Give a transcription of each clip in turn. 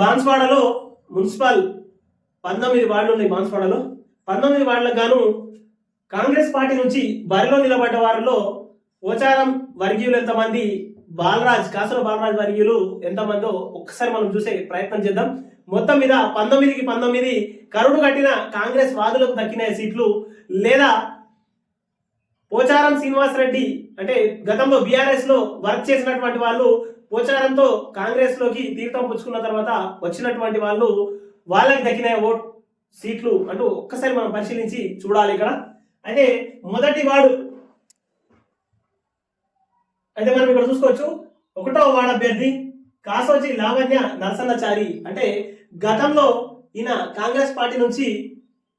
బాన్స్వాడలో municipal పంతొమ్మిది వార్డులు ఉన్నాయి బాన్స్వాడలో. పంతొమ్మిది వార్డులకు గాను కాంగ్రెస్ పార్టీ నుంచి బరిలో నిలబడ్డ వారిలో పోచారం వర్గీయులు ఎంతమంది బాలరాజ్ కాసుల బాలరాజ్ వర్గీయులు ఎంతమందో ఒక్కసారి మనం చూసే ప్రయత్నం చేద్దాం. మొత్తం మీద పంతొమ్మిదికి పంతొమ్మిది కరుడు కట్టిన కాంగ్రెస్ వాదులకు దక్కిన సీట్లు లేదా పోచారం శ్రీనివాస్ రెడ్డి అంటే గతంలో బీఆర్ఎస్లో వర్క్ చేసినటువంటి వాళ్ళు పోచారంతో కాంగ్రెస్లోకి తీర్థం పుచ్చుకున్న తర్వాత వచ్చినటువంటి వాళ్ళు వాళ్ళకి దక్కిన ఓట్ సీట్లు అంటూ ఒక్కసారి మనం పరిశీలించి చూడాలి ఇక్కడ. అయితే మొదటి వాడు అయితే మనం ఇక్కడ చూసుకోవచ్చు. ఒకటో వార్డు అభ్యర్థి కాసోజీ లావణ్య నరసన్నచారి. అంటే గతంలో ఈయన కాంగ్రెస్ పార్టీ నుంచి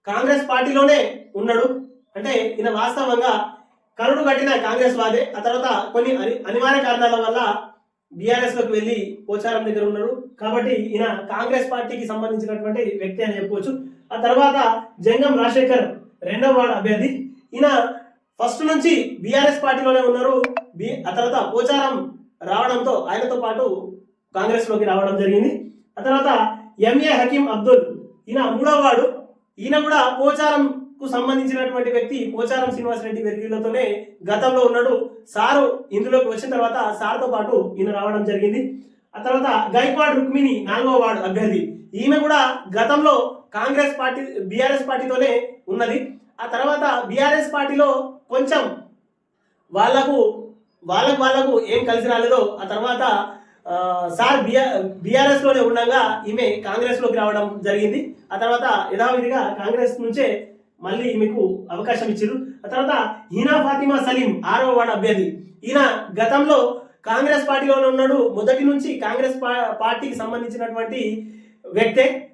కాంగ్రెస్ పార్టీలోనే ఉన్నాడు. అంటే ఈయన వాస్తవంగా కరుడు కట్టిన కాంగ్రెస్ వాదే. ఆ తర్వాత కొన్ని అని- అనివార్య కారణాల వల్ల బీఆర్ఎస్లోకి వెళ్ళి పోచారం దగ్గర ఉన్నారు. కాబట్టి ఈయన కాంగ్రెస్ పార్టీకి సంబంధించినటువంటి వ్యక్తి అని చెప్పుకోవచ్చు ఆ తర్వాత జంగం రాజశేఖర్ రెండవ వార్డు అభ్యర్థి. ఈయన ఫస్ట్ నుంచి బీఆర్ఎస్ పార్టీలోనే ఉన్నారు. బి ఆ తర్వాత పోచారం రావడంతో ఆయనతో పాటు కాంగ్రెస్లోకి రావడం జరిగింది. ఆ తర్వాత ఎంఏ హకీం అబ్దుల్ ఈయన మూడవ వాడు ఈయన కూడా పోచారం కు సంబంధించినటువంటి వ్యక్తి పోచారం శ్రీనివాస్ రెడ్డి వెర్గీలతోనే గతంలో ఉన్నాడు. సారు ఇందులోకి వచ్చిన తర్వాత సార్తో పాటు ఈయన రావడం జరిగింది. ఆ తర్వాత గైక్వాడ్ రుక్మిణి నాలుగో వార్డు అభ్యర్థి. ఈమె కూడా గతంలో కాంగ్రెస్ పార్టీ బీఆర్ఎస్ పార్టీతోనే ఉన్నది. ఆ తర్వాత బీఆర్ఎస్ పార్టీలో కొంచెం వాళ్ళకు వాళ్ళకు వాళ్ళకు ఏం కలిసి రాలేదో ఆ తర్వాత సార్ బిఆర్ బీఆర్ఎస్లోనే ఉండగా ఈమె కాంగ్రెస్లోకి రావడం జరిగింది. ఆ తర్వాత యథావిధిగా కాంగ్రెస్ నుంచే మళ్ళీ మీకు అవకాశం ఇచ్చారు ఆ తర్వాత హీనా ఫాతిమా సలీం ఆరో వార్డు అభ్యర్థి. ఈయన గతంలో కాంగ్రెస్ పార్టీలోనే ఉన్నాడు. మొదటి నుంచి కాంగ్రెస్ పా- పార్టీకి సంబంధించినటువంటి వ్యక్తే.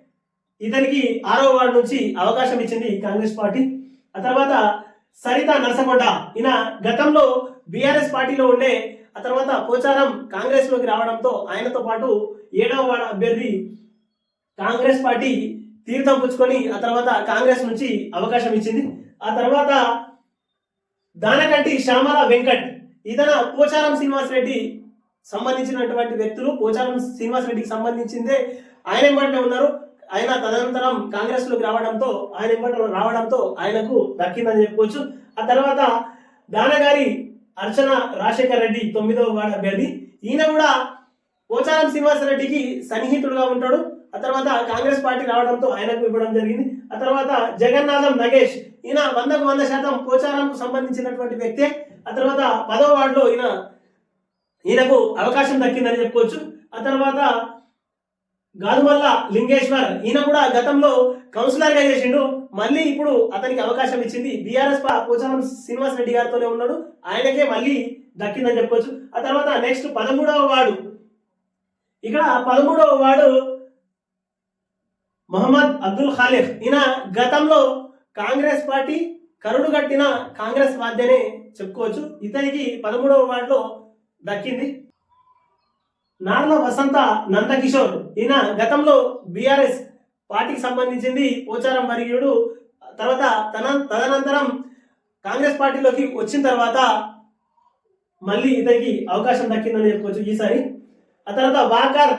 ఇతనికి ఆరో వార్డు నుంచి అవకాశం ఇచ్చింది కాంగ్రెస్ పార్టీ. ఆ తర్వాత సరిత నరసకొండ ఈయన గతంలో బీఆర్ఎస్ పార్టీలో ఉండే ఆ తర్వాత పోచారం కాంగ్రెస్లోకి రావడంతో ఆయనతో పాటు ఏడవ వార్డు అభ్యర్థి కాంగ్రెస్ పార్టీ తీర్థం పుచ్చుకొని ఆ తర్వాత కాంగ్రెస్ నుంచి అవకాశం ఇచ్చింది. ఆ తర్వాత దానకంటి శ్యామల వెంకట్ ఇతన పోచారం శ్రీనివాస్ రెడ్డి సంబంధించినటువంటి వ్యక్తులు పోచారం శ్రీనివాస్ రెడ్డికి సంబంధించిందే ఆయన ఎంబడినే ఉన్నారు. ఆయన తదనంతరం కాంగ్రెస్లోకి రావడంతో ఆయన ఎంబట రావడంతో ఆయనకు దక్కిందని చెప్పుకోవచ్చు. ఆ తర్వాత దానగారి అర్చన రాజశేఖర్ రెడ్డి తొమ్మిదవ వార్డు అభ్యర్థి. ఈయన కూడా పోచారం శ్రీనివాస రెడ్డికి సన్నిహితుడుగా ఉంటాడు. ఆ తర్వాత కాంగ్రెస్ పార్టీ రావడంతో ఆయనకు ఇవ్వడం జరిగింది. ఆ తర్వాత జగన్నాథం నగేష్ ఈయన వందకు వంద శాతం పోచారంకు సంబంధించినటువంటి వ్యక్తే. ఆ తర్వాత పదవ వార్డులో ఈయన ఈయనకు అవకాశం దక్కిందని చెప్పుకోవచ్చు. ఆ తర్వాత గాదుమల్ల లింగేశ్వర్ ఈయన కూడా గతంలో కౌన్సిలర్గా చేసిండు. మళ్ళీ ఇప్పుడు అతనికి అవకాశం ఇచ్చింది. బీఆర్ఎస్ పోచారం శ్రీనివాస్ రెడ్డి గారితోనే ఉన్నాడు. ఆయనకే మళ్ళీ దక్కిందని చెప్పుకోవచ్చు. ఆ తర్వాత నెక్స్ట్ పదమూడవ వార్డు ఇక్కడ పదమూడవ వార్డు మహమ్మద్ అబ్దుల్ ఖాలిఫ్ ఈయన గతంలో కాంగ్రెస్ పార్టీ కరుడు కట్టిన కాంగ్రెస్ వాద్యనే చెప్పుకోవచ్చు. ఇతనికి పదమూడవ వార్డులో దక్కింది నార్ల వసంత నందకిషోర్. ఈయన గతంలో బీఆర్ఎస్ పార్టీకి సంబంధించింది పోచారం వర్గీయుడు. తర్వాత తన తదనంతరం కాంగ్రెస్ పార్టీలోకి వచ్చిన తర్వాత మళ్ళీ ఇతనికి అవకాశం దక్కిందని చెప్పుకోవచ్చు. ఈసారి ఆ తర్వాత వాకర్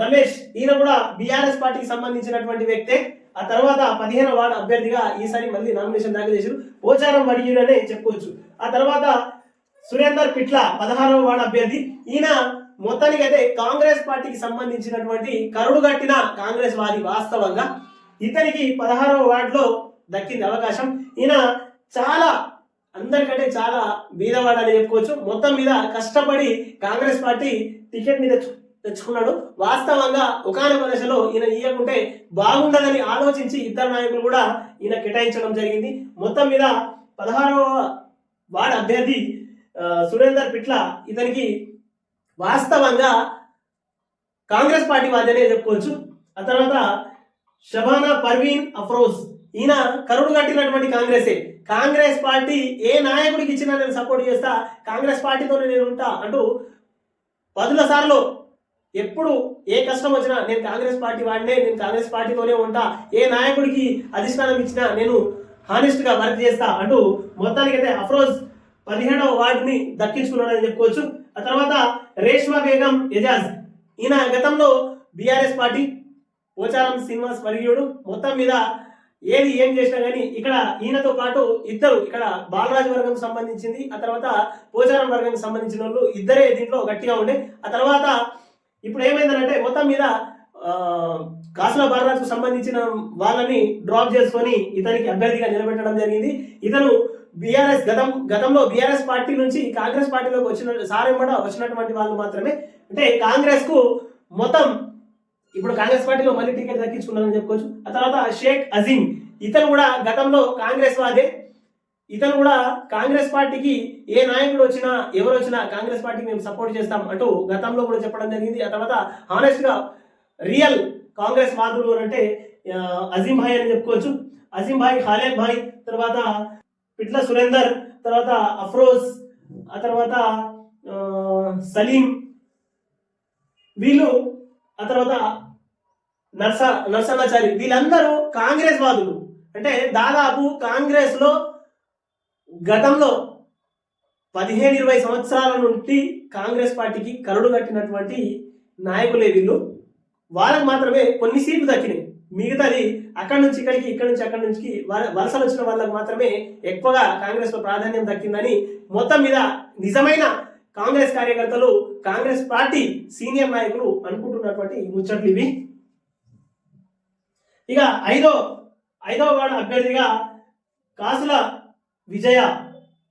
రమేష్ ఈయన కూడా బీఆర్ఎస్ పార్టీకి సంబంధించినటువంటి వ్యక్తే. ఆ తర్వాత పదిహేను వార్డు అభ్యర్థిగా ఈసారి మళ్ళీ నామినేషన్ దాఖలు చేశారు. పోచారం వర్గీయుడనే చెప్పుకోవచ్చు. ఆ తర్వాత సురేందర్ పిట్ల పదహారవ వార్డు అభ్యర్థి. ఈయన మొత్తానికి అయితే కాంగ్రెస్ పార్టీకి సంబంధించినటువంటి కరుడు కట్టిన కాంగ్రెస్ వాది వాస్తవంగా. ఇతనికి పదహారవ వార్డులో దక్కింది అవకాశం. ఈయన చాలా అందరికంటే చాలా బీదవాడు అని చెప్పుకోవచ్చు. మొత్తం మీద కష్టపడి కాంగ్రెస్ పార్టీ టికెట్ని తెచ్చు తెచ్చుకున్నాడు. వాస్తవంగా ఒకనొక దశలో ఈయన ఇయ్యకుంటే బాగుండదని ఆలోచించి ఇద్దరు నాయకులు కూడా ఈయన కేటాయించడం జరిగింది. మొత్తం మీద పదహారవ వార్డు అభ్యర్థి సురేందర్ పిట్ల ఇతనికి వాస్తవంగా కాంగ్రెస్ పార్టీ వాదనే చెప్పుకోవచ్చు. ఆ తర్వాత షబానా పర్వీన్ అఫ్రోజ్ ఈయన కరుడు కట్టినటువంటి కాంగ్రెసే. కాంగ్రెస్ పార్టీ ఏ నాయకుడికి ఇచ్చినా నేను సపోర్ట్ చేస్తా కాంగ్రెస్ పార్టీతోనే నేను ఉంటా అంటూ పదుల సార్లు ఎప్పుడు ఏ కష్టం వచ్చినా నేను కాంగ్రెస్ పార్టీ వాడినే నేను కాంగ్రెస్ పార్టీతోనే ఉంటా ఏ నాయకుడికి అధిష్టానం ఇచ్చినా నేను హానెస్ట్గా వర్క్ చేస్తా అంటూ మొత్తానికైతే అఫ్రోజ్ పదిహేడవ వార్డుని దక్కించుకున్నాడని చెప్పుకోవచ్చు. ఆ తర్వాత రేష్మా బేగం ఎజాజ్. ఈయన గతంలో బీఆర్ఎస్ పార్టీ పోచారం శ్రీనివాస్ వర్గీయుడు. మొత్తం మీద ఏది ఏం చేసినా కానీ ఇక్కడ ఈయనతో పాటు ఇద్దరు ఇక్కడ బాలరాజు వర్గం సంబంధించింది ఆ తర్వాత పోచారం వర్గం సంబంధించిన వాళ్ళు ఇద్దరే దీంట్లో గట్టిగా ఉండే. ఆ తర్వాత ఇప్పుడు ఏమైందంటే మొత్తం మీద కాసుల బాలరాజుకు సంబంధించిన వాళ్ళని డ్రాప్ చేసుకొని ఇతనికి అభ్యర్థిగా నిలబెట్టడం జరిగింది. ఇతను బీఆర్ఎస్ గతం గతంలో బీఆర్ఎస్ పార్టీ నుంచి కాంగ్రెస్ పార్టీలోకి వచ్చిన సారెంబడ వచ్చినటువంటి వాళ్ళు మాత్రమే. అంటే కాంగ్రెస్కు మొత్తం ఇప్పుడు కాంగ్రెస్ పార్టీలో మళ్ళీ టికెట్ దక్కించుకున్నారని చెప్పుకోవచ్చు. ఆ తర్వాత షేక్ అజీం ఇతను కూడా గతంలో కాంగ్రెస్ వాదే. ఇతను కూడా కాంగ్రెస్ పార్టీకి ఏ నాయకుడు వచ్చినా ఎవరు వచ్చినా కాంగ్రెస్ పార్టీకి మేము సపోర్ట్ చేస్తాం అంటూ గతంలో కూడా చెప్పడం జరిగింది. ఆ తర్వాత హానెస్ట్గా రియల్ కాంగ్రెస్ వాదులు అంటే అజీం భాయ్ అని చెప్పుకోవచ్చు. అజీం భాయ్ ఖాలేద్ భాయ్ తర్వాత పిట్ల సురేందర్ తర్వాత అఫ్రోజ్ ఆ తర్వాత సలీం. వీళ్ళు ఆ తర్వాత నర్స నర్సనాచారి. వీళ్ళందరూ కాంగ్రెస్ వాదులు. అంటే దాదాపు కాంగ్రెస్లో గతంలో పదిహేను ఇరవై సంవత్సరాల నుండి కాంగ్రెస్ పార్టీకి కరుడు కట్టినటువంటి నాయకులే వీళ్ళు. వాళ్ళకు మాత్రమే కొన్ని సీట్లు దక్కినాయి. మిగతాది అక్కడి నుంచి ఇక్కడికి ఇక్కడి నుంచి అక్కడి నుంచి వల- వలసలు వచ్చిన వాళ్ళకు మాత్రమే ఎక్కువగా కాంగ్రెస్లో ప్రాధాన్యం దక్కిందని మొత్తం మీద నిజమైన కాంగ్రెస్ కార్యకర్తలు కాంగ్రెస్ పార్టీ సీనియర్ నాయకులు అనుకుంటున్నటువంటి ముచ్చట్లు ఇవి. ఇక ఐదో ఐదవ వార్డు అభ్యర్థిగా కాసుల విజయ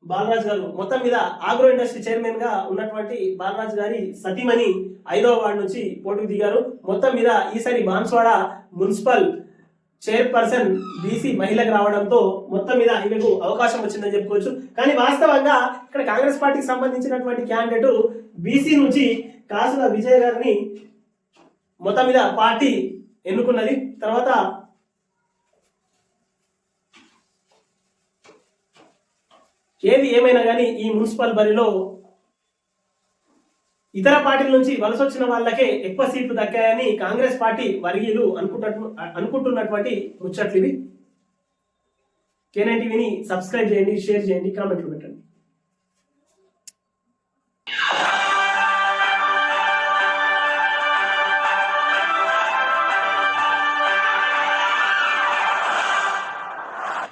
బాలరాజ్ గారు మొత్తం మీద ఆగ్రో ఇండస్ట్రీ చైర్మన్గా ఉన్నటువంటి బాలరాజ్ గారి సతీమణి ఐదవ వార్డు నుంచి పోటీకి దిగారు. మొత్తం మీద ఈసారి బాన్స్వాడ మున్సిపల్ చైర్పర్సన్ బీసీ మహిళకు రావడంతో మొత్తం మీద ఈమెకు అవకాశం వచ్చిందని చెప్పుకోవచ్చు. కానీ వాస్తవంగా ఇక్కడ కాంగ్రెస్ పార్టీకి సంబంధించినటువంటి క్యాండిడేట్ బీసీ నుంచి కాసుల విజయ్ గారిని మొత్తం మీద పార్టీ ఎన్నుకున్నది. తర్వాత ఏది ఏమైనా కానీ ఈ మున్సిపల్ బరిలో ఇతర పార్టీల నుంచి వలస వచ్చిన వాళ్ళకే ఎక్కువ సీట్లు దక్కాయని కాంగ్రెస్ పార్టీ వర్గీయులు అనుకుంటున్నట్టు అనుకుంటున్నటువంటి ముచ్చట్లు ఇవి. కేనైన్ టీవీని సబ్స్క్రైబ్ చేయండి షేర్ చేయండి కామెంట్లు పెట్టండి.